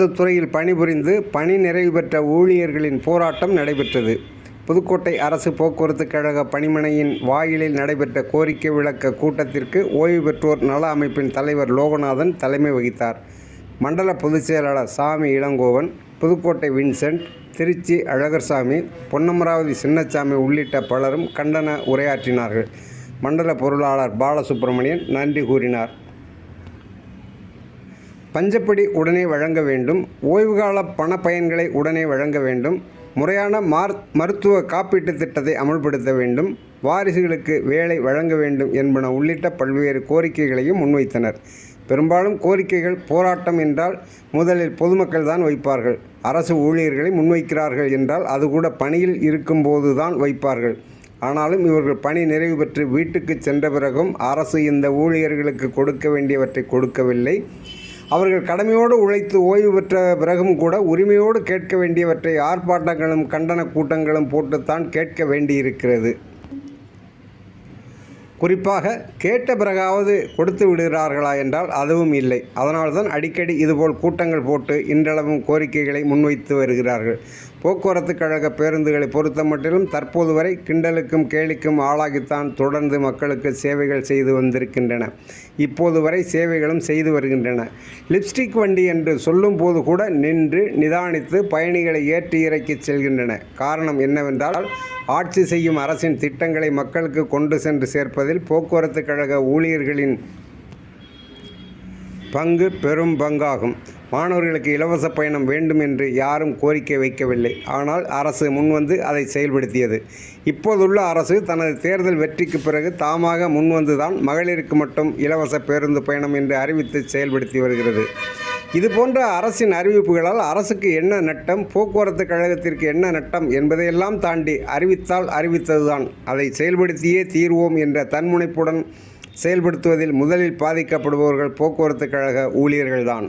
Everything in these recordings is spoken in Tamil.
போக்குவரத்து துறையில் பணிபுரிந்து பணி நிறைவு பெற்ற ஊழியர்களின் போராட்டம் நடைபெற்றது. புதுக்கோட்டை அரசு போக்குவரத்து கழக பணிமனையின் வாயிலில் நடைபெற்ற கோரிக்கை விளக்க கூட்டத்திற்கு ஓய்வு பெற்றோர் நல அமைப்பின் தலைவர் லோகநாதன் தலைமை வகித்தார். மண்டல பொதுச் செயலாளர் சாமி இளங்கோவன் புதுக்கோட்டை வின்சென்ட் திருச்சி அழகர்சாமி பொன்னமராவதி சின்னசாமி உள்ளிட்ட பலரும் கண்டன உரையாற்றினார்கள். மண்டல பொருளாளர் பாலசுப்பிரமணியன் நன்றி கூறினார். பஞ்சப்படி உடனே வழங்க வேண்டும். ஓய்வுகால பண பயன்களை உடனே வழங்க வேண்டும். முறையான மார் மருத்துவ காப்பீட்டுத் திட்டத்தை அமல்படுத்த வேண்டும். வாரிசுகளுக்கு வேலை வழங்க வேண்டும் என்பன உள்ளிட்ட பல்வேறு கோரிக்கைகளையும் முன்வைத்தனர். பெரும்பாலும் கோரிக்கைகள் போராட்டம் என்றால் முதலில் பொதுமக்கள் தான் வைப்பார்கள். அரசு ஊழியர்களை முன்வைக்கிறார்கள் என்றால் அது கூட பணியில் இருக்கும்போது தான் வைப்பார்கள். ஆனாலும் இவர்கள் பணி நிறைவு பெற்று வீட்டுக்கு சென்ற பிறகும் அரசு இந்த ஊழியர்களுக்கு கொடுக்க வேண்டியவற்றை கொடுக்கவில்லை. அவர்கள் கடமையோடு உழைத்து ஓய்வு பெற்ற பிறகும் கூட உரிமையோடு கேட்க வேண்டியவற்றை ஆர்ப்பாட்டங்களும் கண்டன கூட்டங்களும் போட்டுத்தான் கேட்க வேண்டியிருக்கிறது. குறிப்பாக கேட்ட பிறகாவது கொடுத்து விடுகிறார்களா என்றால் அதுவும் இல்லை. அதனால்தான் அடிக்கடி இதுபோல் கூட்டங்கள் போட்டு இன்றளவும் கோரிக்கைகளை முன்வைத்து வருகிறார்கள். போக்குவரத்து கழக பேருந்துகளை பொறுத்த மட்டிலும் தற்போது வரை கிண்டலுக்கும் கேலிக்கும் ஆளாகித்தான் தொடர்ந்து மக்களுக்கு சேவைகள் செய்து வந்திருக்கின்றன. இப்போது வரை சேவைகளும் செய்து வருகின்றன. லிப்ஸ்டிக் வண்டி என்று சொல்லும் போது கூட நின்று நிதானித்து பயணிகளை ஏற்றி இறக்கி செல்கின்றன. காரணம் என்னவென்றால் ஆட்சி செய்யும் அரசின் திட்டங்களை மக்களுக்கு கொண்டு சென்று சேர்ப்பதில் போக்குவரத்து கழக ஊழியர்களின் பங்கு பெரும் பங்காகும். மாணவர்களுக்கு இலவச பயணம் வேண்டும் என்று யாரும் கோரிக்கை வைக்கவில்லை. ஆனால் அரசு முன்வந்து அதை செயல்படுத்தியது. இப்போதுள்ள அரசு தனது தேர்தல் வெற்றிக்கு பிறகு தாமாக முன்வந்து தான் மகளிருக்கு மட்டும் இலவச பேருந்து பயணம் என்று அறிவித்து செயல்படுத்தி வருகிறது. இது போன்ற அரசின் அறிவிப்புகளால் அரசுக்கு என்ன நட்டம் போக்குவரத்து கழகத்திற்கு என்ன நட்டம் என்பதையெல்லாம் தாண்டி அறிவித்தால் அறிவித்ததுதான். அதை செயல்படுத்தியே தீர்வோம் என்ற தன்முனைப்புடன் செயல்படுத்துவதில் முதலில் பாதிக்கப்படுபவர்கள் போக்குவரத்து கழக ஊழியர்கள்தான்.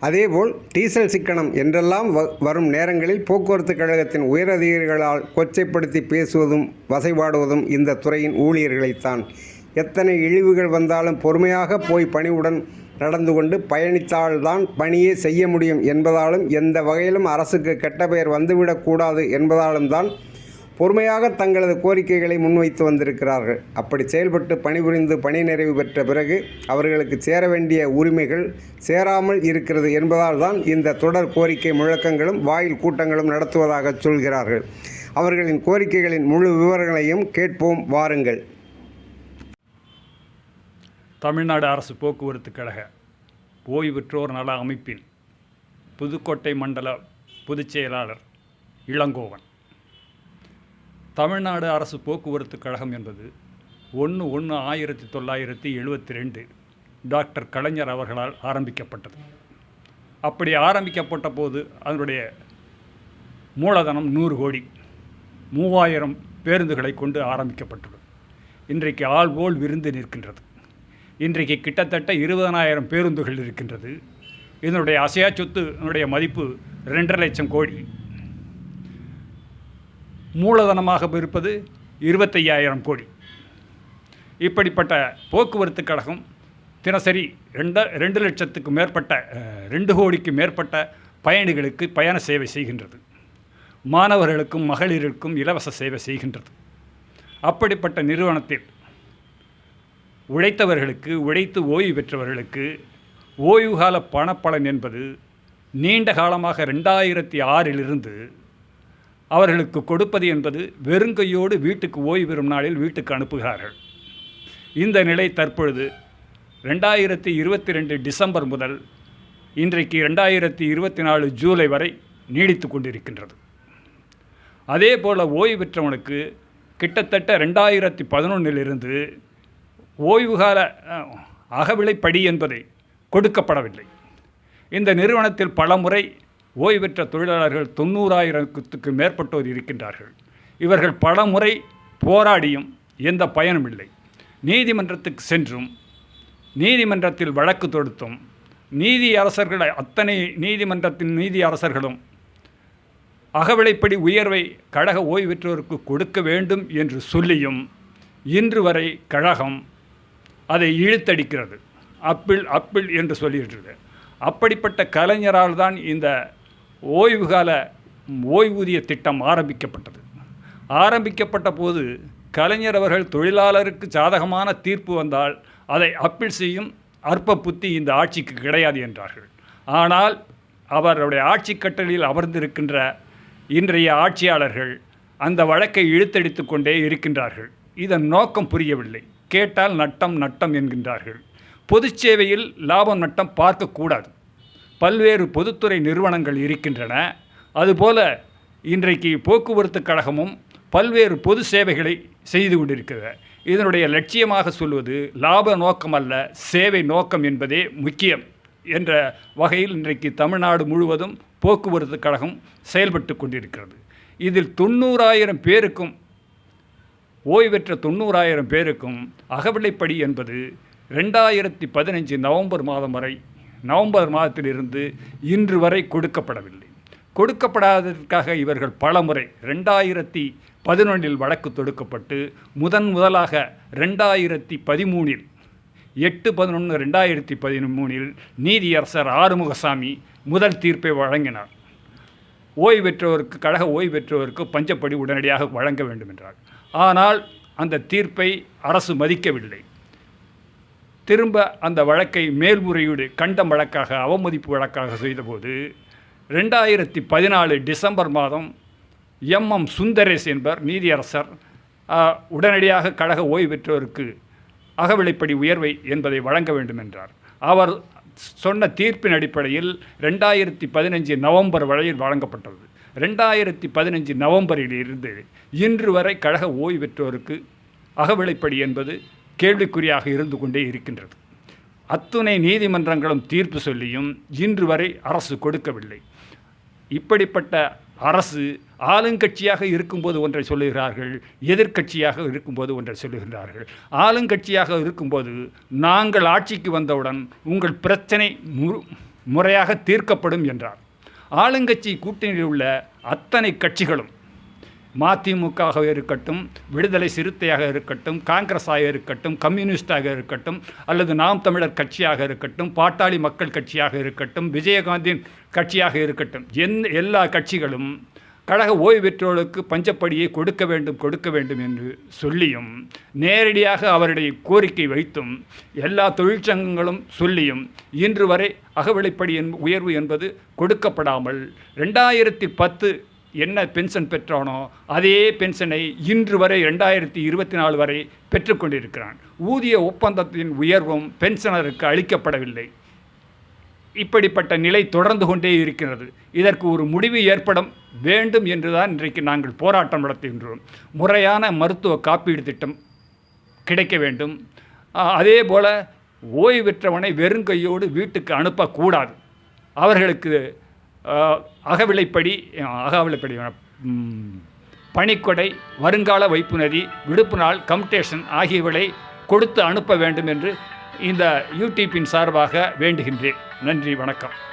அதேபோல் டீசல் சிக்கனம் என்றெல்லாம் வ வரும் நேரங்களில் போக்குவரத்து கழகத்தின் உயரதிகாரிகளால் கொச்சைப்படுத்தி பேசுவதும் வசைபாடுவதும் இந்த துறையின் ஊழியர்களைத்தான். எத்தனை இழிவுகள் வந்தாலும் பொறுமையாக போய் பணிவுடன் நடந்து கொண்டு பயணித்தால்தான் பணியே செய்ய முடியும் என்பதாலும் எந்த வகையிலும் அரசுக்கு கெட்ட பெயர் வந்துவிடக்கூடாது என்பதாலும் தான் பொறுமையாக தங்களது கோரிக்கைகளை முன்வைத்து வந்திருக்கிறார்கள். அப்படி செயல்பட்டு பணிபுரிந்து பணி நிறைவு பெற்ற பிறகு அவர்களுக்கு சேர வேண்டிய உரிமைகள் சேராமல் இருக்கிறது என்பதால் தான் இந்த தொடர் கோரிக்கை முழக்கங்களும் வாயில் கூட்டங்களும் நடத்துவதாக சொல்கிறார்கள். அவர்களின் கோரிக்கைகளின் முழு விவரங்களையும் கேட்போம் வாருங்கள். தமிழ்நாடு அரசு போக்குவரத்து கழக ஓய்வு பெற்றோர் நல அமைப்பின் புதுக்கோட்டை மண்டல பொதுச் செயலாளர் இளங்கோவன். தமிழ்நாடு அரசு போக்குவரத்து கழகம் என்பது ஒன்று ஒன்று ஆயிரத்தி தொள்ளாயிரத்தி எழுபத்தி ரெண்டு டாக்டர் கலைஞர் அவர்களால் ஆரம்பிக்கப்பட்டது. அப்படி ஆரம்பிக்கப்பட்ட போது அதனுடைய மூலதனம் நூறு கோடி மூவாயிரம் பேருந்துகளை கொண்டு ஆரம்பிக்கப்பட்டுள்ளது. இன்றைக்கு ஆள் போல் விருந்து நிற்கின்றது. இன்றைக்கு கிட்டத்தட்ட இருபதனாயிரம் பேருந்துகள் இருக்கின்றது. இதனுடைய அசையா சொத்து மதிப்பு ரெண்டரை லட்சம் கோடி. மூலதனமாக இருப்பது இருபத்தையாயிரம் கோடி. இப்படிப்பட்ட போக்குவரத்து கழகம் தினசரி ரெண்டு ரெண்டு லட்சத்துக்கு மேற்பட்ட ரெண்டு கோடிக்கு மேற்பட்ட பயணிகளுக்கு பயண சேவை செய்கின்றது. மாணவர்களுக்கும் மகளிருக்கும் இலவச சேவை செய்கின்றது. அப்படிப்பட்ட நிறுவனத்தில் உழைத்தவர்களுக்கு உழைத்து ஓய்வு பெற்றவர்களுக்கு ஓய்வுகால பணப்பலன் என்பது நீண்ட காலமாக ரெண்டாயிரத்தி ஆறிலிருந்து அவர்களுக்கு கொடுப்பது என்பது வெறுங்கையோடு வீட்டுக்கு ஓய்வு பெறும் நாளில் வீட்டுக்கு அனுப்புகிறார்கள். இந்த நிலை தற்பொழுது ரெண்டாயிரத்தி இருபத்தி ரெண்டு டிசம்பர் முதல் இன்றைக்கு ரெண்டாயிரத்தி இருபத்தி நாலு ஜூலை வரை நீடித்து கொண்டிருக்கின்றது. அதே போல் ஓய்வு பெற்றவனுக்கு கிட்டத்தட்ட ரெண்டாயிரத்தி பதினொன்றிலிருந்து ஓய்வுகால அகவிலைப்படி என்பதை கொடுக்கப்படவில்லை. இந்த நிறுவனத்தில் பல முறை ஓய்வு பெற்ற தொழிலாளர்கள் தொண்ணூறாயிரத்துக்கு மேற்பட்டோர் இருக்கின்றார்கள். இவர்கள் பல முறை போராடியும் எந்த பயனும் இல்லை. நீதிமன்றத்துக்கு சென்றும் நீதிமன்றத்தில் வழக்கு தொடுத்தும் நீதி அரசர்கள் அத்தனை நீதிமன்றத்தின் நீதி அரசர்களும் அகவிலைப்படி உயர்வை கழக ஓய்வு பெற்றோருக்கு கொடுக்க வேண்டும் என்று சொல்லியும் இன்று வரை கழகம் அதை இழுத்தடிக்கிறது. அப்பிள் அப்பிள் என்று சொல்லியிருக்கிறது. அப்படிப்பட்ட கலைஞரால் தான் இந்த ஓய்வுகால ஓய்வூதிய திட்டம் ஆரம்பிக்கப்பட்டது. ஆரம்பிக்கப்பட்ட போது கலைஞர் அவர்கள் தொழிலாளருக்கு சாதகமான தீர்ப்பு வந்தால் அதை அப்பீல் செய்யும் அற்ப புத்தி இந்த ஆட்சிக்கு கிடையாது என்றார்கள். ஆனால் அவருடைய ஆட்சி கட்டளையில் அமர்ந்திருக்கின்ற இன்றைய ஆட்சியாளர்கள் அந்த வழக்கை இழுத்தடித்து கொண்டே இருக்கின்றார்கள். இதன் நோக்கம் புரியவில்லை. கேட்டால் நட்டம் நட்டம் என்கின்றார்கள். பொது சேவையில் லாபம் நட்டம் பார்க்கக்கூடாது பல்வேறு பொதுத்துறை நிறுவனங்கள் இருக்கின்றன. அதுபோல இன்றைக்கு போக்குவரத்து கழகமும் பல்வேறு பொது சேவைகளை செய்து கொண்டிருக்கிறது. இதனுடைய லட்சியமாக சொல்வது லாப நோக்கம் அல்ல சேவை நோக்கம் என்பதே முக்கியம் என்ற வகையில் இன்றைக்கு தமிழ்நாடு முழுவதும் போக்குவரத்து கழகம் செயல்பட்டு கொண்டிருக்கிறது. இதில் தொண்ணூறாயிரம் பேருக்கும் ஓய்வெற்ற தொண்ணூறாயிரம் பேருக்கும் அகவிலைப்படி என்பது ரெண்டாயிரத்தி பதினஞ்சு நவம்பர் மாதம் வரை நவம்பர் மாதத்திலிருந்து இன்று வரை கொடுக்கப்படவில்லை. கொடுக்கப்படாததற்காக இவர்கள் பலமுறை ரெண்டாயிரத்தி பதினொன்றில் வழக்கு தொடுக்கப்பட்டு முதன் முதலாக ரெண்டாயிரத்தி பதிமூணில் எட்டு பதினொன்று ரெண்டாயிரத்தி பதிமூணில் நீதியரசர் ஆறுமுகசாமி முதல் தீர்ப்பை வழங்கினார். ஓய்வு பெற்றவருக்கு கழக ஓய்வு பெற்றவருக்கு பஞ்சப்படி உடனடியாக வழங்க வேண்டும் என்றார் ஆனால் அந்த தீர்ப்பை அரசு மதிக்கவில்லை. திரும்ப அந்த வழக்கை மேல்முறையீடு கண்டம் வழக்காக அவமதிப்பு வழக்காக செய்தபோது ரெண்டாயிரத்தி பதினாலு டிசம்பர் மாதம் எம்எம் சுந்தரேஸ் என்பவர் நீதியரசர் உடனடியாக கழக ஓய்வு பெற்றோருக்கு அகவிலைப்படி உயர்வை என்பதை வழங்க வேண்டும் என்றார் அவர் சொன்ன தீர்ப்பின் அடிப்படையில் ரெண்டாயிரத்தி பதினஞ்சு நவம்பர் வரையில் வழங்கப்பட்டது. ரெண்டாயிரத்தி பதினஞ்சு நவம்பரில் இருந்து இன்று வரை கழக ஓய்வு பெற்றோருக்கு அகவிலைப்படி என்பது கேள்விக்குறியாக இருந்து கொண்டே இருக்கின்றது. அத்துணை நீதிமன்றங்களும் தீர்ப்பு சொல்லியும் இன்று வரை அரசு கொடுக்கவில்லை. இப்படிப்பட்ட அரசு ஆளுங்கட்சியாக இருக்கும்போது ஒன்றை சொல்லுகிறார்கள் எதிர்க்கட்சியாக இருக்கும்போது ஒன்றை சொல்லுகிறார்கள் ஆளுங்கட்சியாக இருக்கும்போது நாங்கள் ஆட்சிக்கு வந்தவுடன் உங்கள் பிரச்சனை மு- முறையாக தீர்க்கப்படும் என்றார். ஆளுங்கட்சி கூட்டணியில் உள்ள அத்தனை கட்சிகளும் மதிமுகவாக இருக்கட்டும் விடுதலை சிறுத்தையாக இருக்கட்டும் காங்கிரஸாக இருக்கட்டும் கம்யூனிஸ்டாக இருக்கட்டும் அல்லது நாம் தமிழர் கட்சியாக இருக்கட்டும் பாட்டாளி மக்கள் கட்சியாக இருக்கட்டும் விஜயகாந்தின் கட்சியாக இருக்கட்டும் எந் எல்லா கட்சிகளும் கழக ஓய்வு பெற்றோருக்கு பஞ்சப்படியை கொடுக்க வேண்டும் கொடுக்க வேண்டும் என்று சொல்லியும் நேரடியாக அவருடைய கோரிக்கை வைத்தும் எல்லா தொழிற்சங்கங்களும் சொல்லியும் இன்று வரை அகவிலைப்படி என் உயர்வு என்பது கொடுக்கப்படாமல் ரெண்டாயிரத்தி பத்து என்ன பென்ஷன் பெற்றானோ அதே பென்ஷனை இன்று வரை ரெண்டாயிரத்தி இருபத்தி நாலு வரை பெற்றுக்கொண்டிருக்கிறான் ஊதிய ஒப்பந்தத்தின் உயர்வும் பென்ஷனருக்கு அளிக்கப்படவில்லை. இப்படிப்பட்ட நிலை தொடர்ந்து கொண்டே இருக்கிறது. இதற்கு ஒரு முடிவு ஏற்படும் வேண்டும் என்றுதான் இன்றைக்கு நாங்கள் போராட்டம் நடத்துகின்றோம். முறையான மருத்துவ காப்பீடு திட்டம் கிடைக்க வேண்டும். அதே போல் ஓய்வு பெற்றவனை வெறுங்கையோடு வீட்டுக்கு அனுப்பக்கூடாது. அவர்களுக்கு அகவிலைப்படி அகவிலைப்படி பனிக்கொடை பணிக்கொடை வருங்கால வைப்பு நதி விடுப்பு நாள் கம்டேஷன் ஆகியவைகளை கொடுத்து அனுப்ப வேண்டும் என்று இந்த யூடியூப்பின் சார்பாக வேண்டுகின்றேன். நன்றி வணக்கம்.